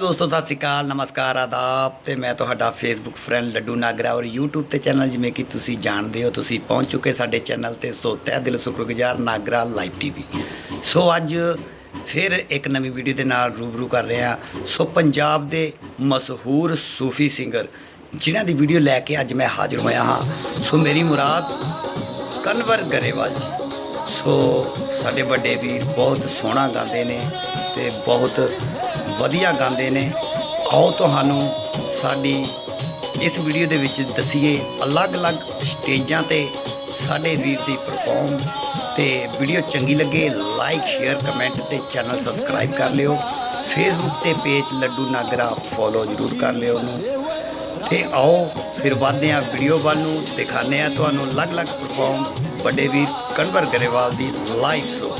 ਦੋਸਤੋ, ਸਤਿ ਸ਼੍ਰੀ ਅਕਾਲ, ਨਮਸਕਾਰ, ਆਦਾਬ। ਤੇ ਮੈਂ ਤੁਹਾਡਾ ਫੇਸਬੁੱਕ ਫਰੈਂਡ ਲੱਡੂ ਨਾਗਰਾ ਔਰ YouTube ਤੇ ਚੈਨਲ ਜਿਵੇਂ ਕਿ ਤੁਸੀਂ ਜਾਣਦੇ ਹੋ, ਤੁਸੀਂ ਪਹੁੰਚ ਚੁੱਕੇ ਸਾਡੇ ਚੈਨਲ ਤੇ। ਸੋ, ਤਹਿ ਦਿਲ, ਸ਼ੁਕਰਗੁਜ਼ਾਰ, ਨਾਗਰਾ ਲਾਈਵ ਟੀਵੀ ਸੋ, ਅੱਜ ਫਿਰ ਇੱਕ ਨਵੀਂ ਵੀਡੀਓ ਦੇ ਨਾਲ ਰੂਬਰੂ ਕਰ ਰਹੇ ਹਾਂ। ਸੋ, ਪੰਜਾਬ ਦੇ ਮਸ਼ਹੂਰ ਸੂਫੀ ਸਿੰਗਰ ਜਿਨ੍ਹਾਂ ਦੀ ਵੀਡੀਓ ਲੈ ਕੇ ਅੱਜ ਮੈਂ ਹਾਜ਼ਰ ਹੋਇਆ ਹਾਂ। ਸੋ, ਮੇਰੀ ਮੁਰਾਦ ਕਨਵਰ ਗਰੇਵਾਲ ਜੀ। ਸੋ, ਸਾਡੇ ਵੱਡੇ ਵੀਰ ਬਹੁਤ ਸੋਹਣਾ ਗਾਉਂਦੇ ਨੇ ਤੇ ਬਹੁਤ ਵਧੀਆ ਗਾਉਂਦੇ ਨੇ। ਆਓ ਤੁਹਾਨੂੰ ਸਾਡੀ ਇਸ ਵੀਡੀਓ ਦੇ ਵਿੱਚ ਦਸੀਏ ਅਲੱਗ-ਅਲੱਗ ਸਟੇਜਾਂ ਤੇ ਸਾਡੇ ਵੀਰ ਦੀ ਪਰਫਾਰਮ ਤੇ ਵੀਡੀਓ ਚੰਗੀ ਲੱਗੇ ਲਾਈਕ ਸ਼ੇਅਰ ਕਮੈਂਟ ਤੇ ਚੈਨਲ ਸਬਸਕ੍ਰਾਈਬ ਕਰ ਲਿਓ। ਫੇਸਬੁੱਕ ਤੇ ਪੇਜ ਲੱਡੂ ਨਾਗਰਾ ਫੋਲੋ ਜ਼ਰੂਰ ਕਰ ਲਿਓ ਉਹਨੂੰ। ਤੇ ਆਓ ਫਿਰ ਵਧਦੇ ਹਾਂ ਵੀਡੀਓ ਵੱਲ ਨੂੰ, ਦਿਖਾਉਂਦੇ ਹਾਂ ਤੁਹਾਨੂੰ ਅਲੱਗ-ਅਲੱਗ ਪਰਫਾਰਮ ਵੱਡੇ ਵੀਰ ਕਨਵਰ ਗਰੇਵਾਲ ਦੀ ਲਾਈਵ ਸ਼ੋ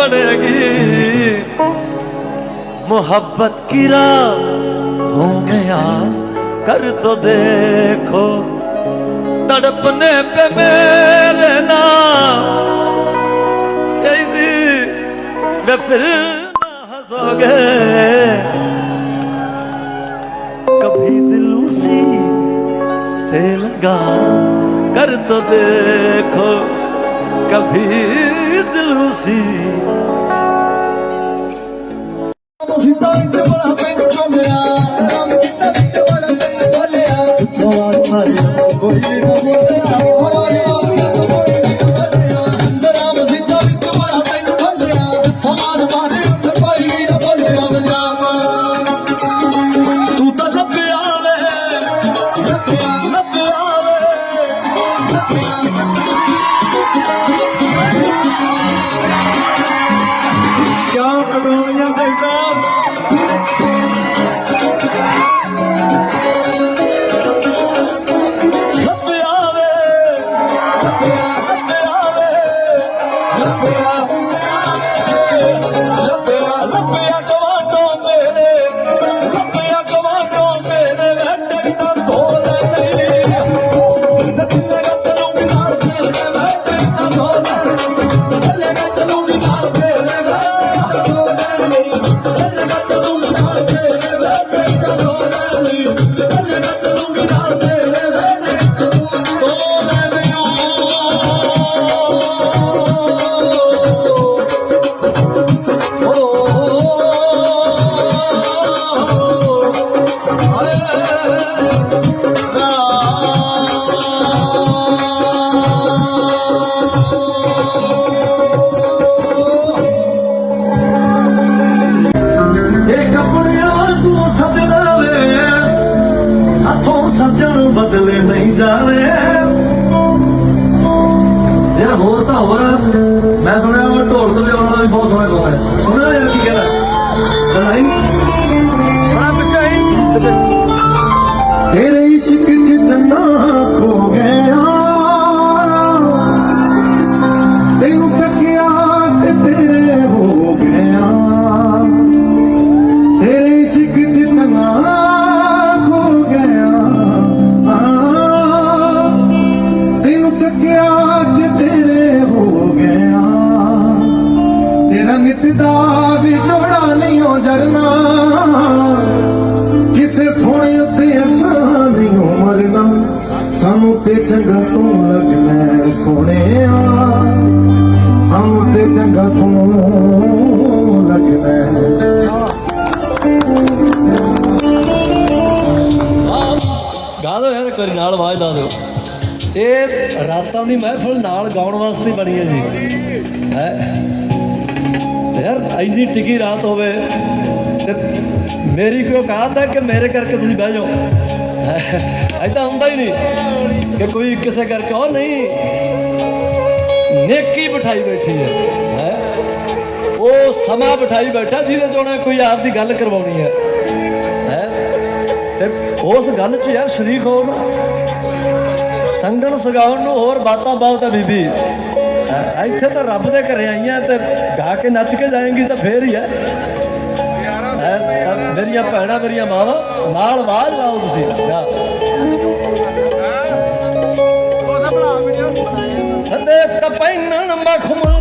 पड़ेगी। मोहब्बत की राहों में आ कर तो देखो। तड़पने पे मेरे नाम। वे फिर हंसोगे। कभी दिल उसी से लगा, कर तो देखो। कभी दिल उसी ਲੱਭਿਆ ਲੱਭਿਆ ਲੱਭਿਆ ਗਵਾਟੋ ਮੇਰੇ ਲੱਭਿਆ ਗਵਾਟੋ ਮੇਰੇ ਵੇ ਟੱਟਾ ਤੋਲੇ ਨਹੀਂ ਲੱਭਿਆ ਚਲੂਗੀ ਨਾਲ ਤੇਰੇ ਵੇ ਟੱਟਾ ਤੋਲੇ ਲੱਭਿਆ ਚਲੂਗੀ ਨਾਲ ਤੇਰੇ ਵੇ ਤੋਲੇ ਨਹੀਂ ਲੱਭਿਆ ਚਲੂਗੀ ਨਾਲ ਤੇਰੇ ਯਾਰ ਹੋਰ ਦਾ ਵਿਛੋੜਾ ਨਹੀਂ ਹੋ ਜਰਨਾ। ਕਿਸੇ ਸੋਹਣੇ ਉੱਤੇ ਅਸਾਂ ਨਹੀਂ ਹੋ ਮਰਨਾ। ਸਾਨੂੰ ਤੇ ਚੰਗਾ ਤੂੰ ਲੱਗਣਾ ਸੋਹਣਿਆ। ਸਾਨੂੰ ਤੇ ਚੰਗਾ ਤੂੰ ਲੱਗਣਾ ਗਾ ਦਿਓ ਯਾਰ ਕਰੀ ਨਾਲ ਆਵਾਜ਼ ਲਾ ਦਿਓ। ਇਹ ਰਾਤਾਂ ਦੀ ਮਹਿਫਲ ਨਾਲ ਗਾਉਣ ਵਾਸਤੇ ਬਣੀ ਹੈ ਜੀ। ਹੈ। ਯਾਰ, ਇੰਨੀ ਟਿਕੀ ਰਾਤ ਹੋਵੇ, ਤੇ ਮੇਰੀ ਕਿਉਂ ਔਕਾਤ ਹੈ ਕਿ ਮੇਰੇ ਕਰਕੇ ਤੁਸੀਂ ਬਹਿ ਜਾਓ? ਐਦਾਂ ਹੁੰਦਾ ਹੀ ਨਹੀਂ ਕਿ ਕੋਈ ਕਿਸੇ ਕਰਕੇ, ਉਹ ਨਹੀਂ। ਨੇਕੀ ਬਿਠਾਈ ਬੈਠੀ ਹੈ ਹੈ? ਉਹ ਸਮਾਂ ਬਿਠਾਈ ਬੈਠਾ ਜਿਹਦੇ ਚੋਂ ਉਹਨੇ ਕੋਈ ਆਪ ਦੀ ਗੱਲ ਕਰਵਾਉਣੀ ਹੈ ਹੈ? ਤੇ ਉਸ ਗੱਲ 'ਚ ਯਾਰ ਸ਼ਰੀਕ ਹੋ ਸੰਗਣ ਸਗਾਉਣ ਨੂੰ ਹੋਰ ਬਾਤਾਂ ਬਹੁਤ ਹੈ ਬੀਬੀ। ਇੱਥੇ ਤਾਂ ਰੱਬ ਦੇ ਘਰੇ ਆਈਆਂ ਤੇ ਗਾ ਕੇ ਨੱਚ ਕੇ ਜਾਏਂਗੀ ਤਾਂ ਫੇਰ ਹੀ ਹੈ? ਮੇਰੀਆਂ ਭੈਣਾਂ ਮੇਰੀਆਂ ਮਾਵਾਂ ਨਾਲ ਆਵਾਜ਼ ਲਾਓ ਤੁਸੀਂ। ਜਾ। ਦੇ ਤਪੈਨਣ ਮਖਮਲ।